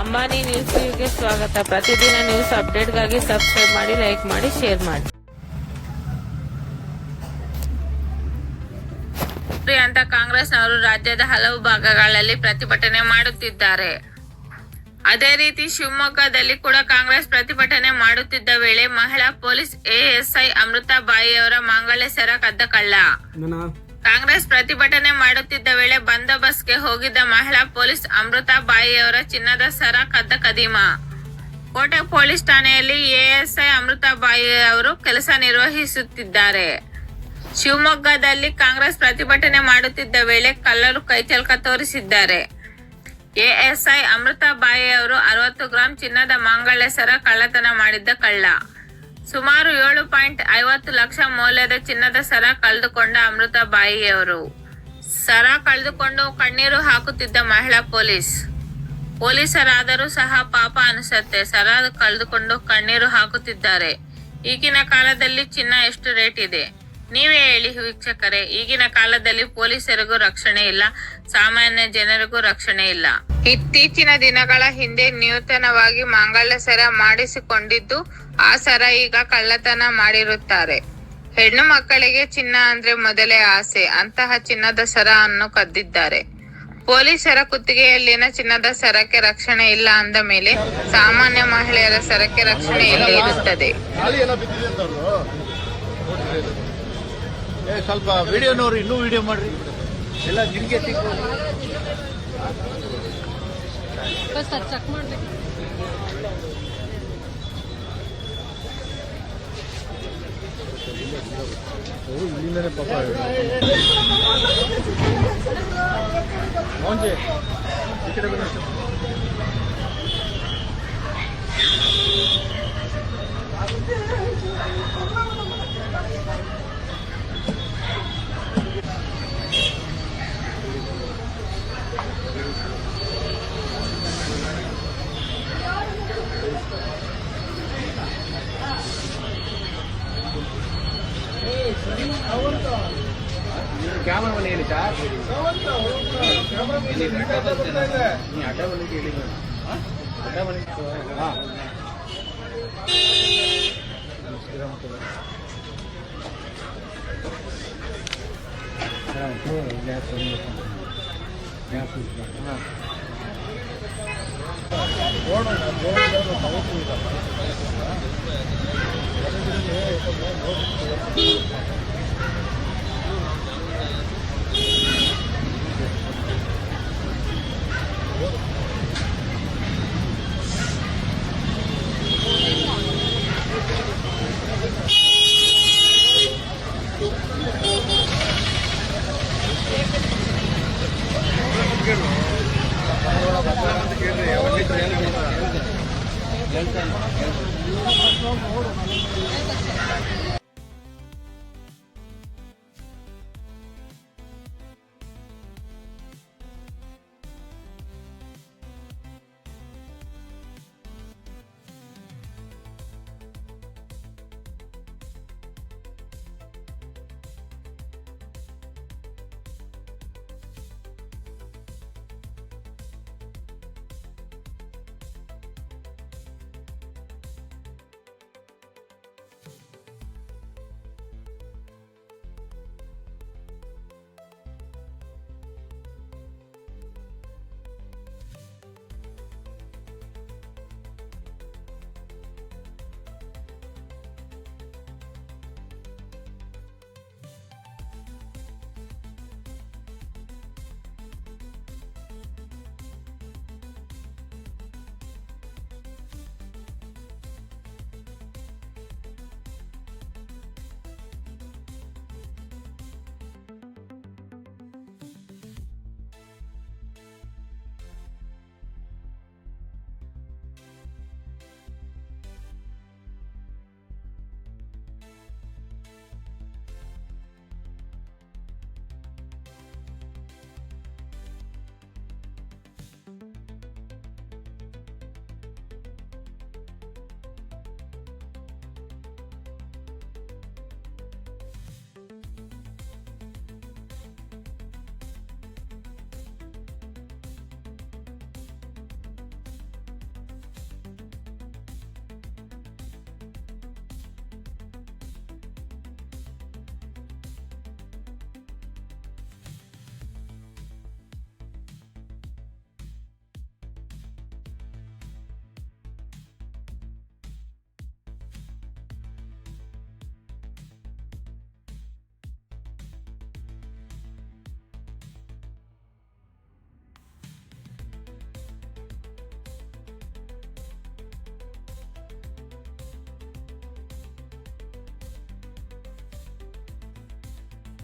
ಅಂಬಾನಿ ನ್ಯೂಸ್ಗೆ ಸ್ವಾಗತ. ಪ್ರತಿದಿನ ನ್ಯೂಸ್ ಅಪ್ಡೇಟ್ಗಾಗಿ ಸಬ್ಸ್ಕ್ರೈಬ್ ಮಾಡಿ ಲೈಕ್ ಮಾಡಿ ಶೇರ್ ಮಾಡಿ. ಅಂತ ಕಾಂಗ್ರೆಸ್ನವರು ರಾಜ್ಯದ ಹಲವು ಭಾಗಗಳಲ್ಲಿ ಪ್ರತಿಭಟನೆ ಮಾಡುತ್ತಿದ್ದಾರೆ. ಅದೇ ರೀತಿ ಶಿವಮೊಗ್ಗದಲ್ಲಿ ಕೂಡ ಕಾಂಗ್ರೆಸ್ ಪ್ರತಿಭಟನೆ ಮಾಡುತ್ತಿದ್ದ ವೇಳೆ ಮಹಿಳಾ ಪೊಲೀಸ್ ಎಎಸ್ಐ ಅಮೃತ ಬಾಯಿಯವರ ಮಾಂಗಲ್ಯ ಸರ ಕದ್ದ ಕಳ್ಳ ಕಾಂಗ್ರೆಸ್ ಪ್ರತಿಭಟನೆ ಮಾಡುತ್ತಿದ್ದ ವೇಳೆ ಬಂದೋಬಸ್ತ್ಗೆ ಹೋಗಿದ್ದ ಮಹಿಳಾ ಪೊಲೀಸ್ ಅಮೃತ ಬಾಯಿಯವರ ಚಿನ್ನದ ಸರ ಕದ್ದ ಕದೀಮ. ಕೋಟೆ ಪೊಲೀಸ್ ಠಾಣೆಯಲ್ಲಿ ಎಎಸ್ಐ ಅಮೃತ ಬಾಯಿ ಅವರು ಕೆಲಸ ನಿರ್ವಹಿಸುತ್ತಿದ್ದಾರೆ. ಶಿವಮೊಗ್ಗದಲ್ಲಿ ಕಾಂಗ್ರೆಸ್ ಪ್ರತಿಭಟನೆ ಮಾಡುತ್ತಿದ್ದ ವೇಳೆ ಕಳ್ಳರು ಕೈಚಲ್ಕ ತೋರಿಸಿದ್ದಾರೆ. ಎಎಸ್ಐ ಅಮೃತ ಬಾಯಿ ಅವರು ಅರವತ್ತು ಗ್ರಾಂ ಚಿನ್ನದ ಮಾಂಗಲ್ಯ ಸರ ಕಳ್ಳತನ ಮಾಡಿದ್ದ ಕಳ್ಳ. ಸುಮಾರು ಏಳು ಪಾಯಿಂಟ್ ಐವತ್ತು ಲಕ್ಷ ಮೌಲ್ಯದ ಚಿನ್ನದ ಸರ ಕಳೆದುಕೊಂಡ ಅಮೃತ ಬಾಯಿಯವರು. ಸರ ಕಳೆದುಕೊಂಡು ಕಣ್ಣೀರು ಹಾಕುತ್ತಿದ್ದ ಮಹಿಳಾ ಪೊಲೀಸ್. ಪೊಲೀಸರಾದರೂ ಸಹ ಪಾಪ ಅನಿಸತ್ತೆ. ಸರ ಕಳೆದುಕೊಂಡು ಕಣ್ಣೀರು ಹಾಕುತ್ತಿದ್ದಾರೆ. ಈಗಿನ ಕಾಲದಲ್ಲಿ ಚಿನ್ನ ಎಷ್ಟು ರೇಟ್ ಇದೆ? ನೀವೇ ಹೇಳಿ ವೀಕ್ಷಕರೇ, ಈಗಿನ ಕಾಲದಲ್ಲಿ ಪೊಲೀಸರಿಗೂ ರಕ್ಷಣೆ ಇಲ್ಲ, ಸಾಮಾನ್ಯ ಜನರಿಗೂ ರಕ್ಷಣೆ ಇಲ್ಲ. ಇತ್ತೀಚಿನ ದಿನಗಳ ಹಿಂದೆ ನೂತನವಾಗಿ ಮಾಂಗಲ್ಯ ಸರ ಮಾಡಿಸಿಕೊಂಡಿದ್ದು, ಆ ಸರ ಈಗ ಕಳ್ಳತನ ಮಾಡಿರುತ್ತಾರೆ. ಹೆಣ್ಣು ಮಕ್ಕಳಿಗೆ ಚಿನ್ನ ಅಂದ್ರೆ ಮೊದಲೇ ಆಸೆ, ಅಂತಹ ಚಿನ್ನದ ಸರ ಅನ್ನು ಕದ್ದಿದ್ದಾರೆ. ಪೊಲೀಸರ ಕುತ್ತಿಗೆಯಲ್ಲಿನ ಚಿನ್ನದ ಸರಕ್ಕೆ ರಕ್ಷಣೆ ಇಲ್ಲ ಅಂದ ಮೇಲೆ ಸಾಮಾನ್ಯ ಮಹಿಳೆಯರ ಸರಕ್ಕೆ ರಕ್ಷಣೆ ಇಲ್ಲಿ ಇರುತ್ತದೆ. ಸ್ವಲ್ಪ ವಿಡಿಯೋ ನೋಡ್ರಿ ಇನ್ನೂ ವಿಡಿಯೋ ಮಾಡ್ರಿ. ಎಲ್ಲ ನಿಮ್ಗೆ ಇಲ್ಲಿಂದನೇ ಪಾಪ ಈ ಕಡೆ ಕ್ಯಾಮರಾಮನ್ ಹೇಳಿ ಸರ್ ಅಡ್ಡಮನಿಗೆ ಹೇಳಿ ಅಡ್ಡಮನಿ ಹಾಂ ಗ್ಯಾಸ್ ಗ್ಯಾಸ್ ಹಾಂ ಬೋರ್ಡ್ ಬೋರ್ಡ್ ತಗೋತೀವಿ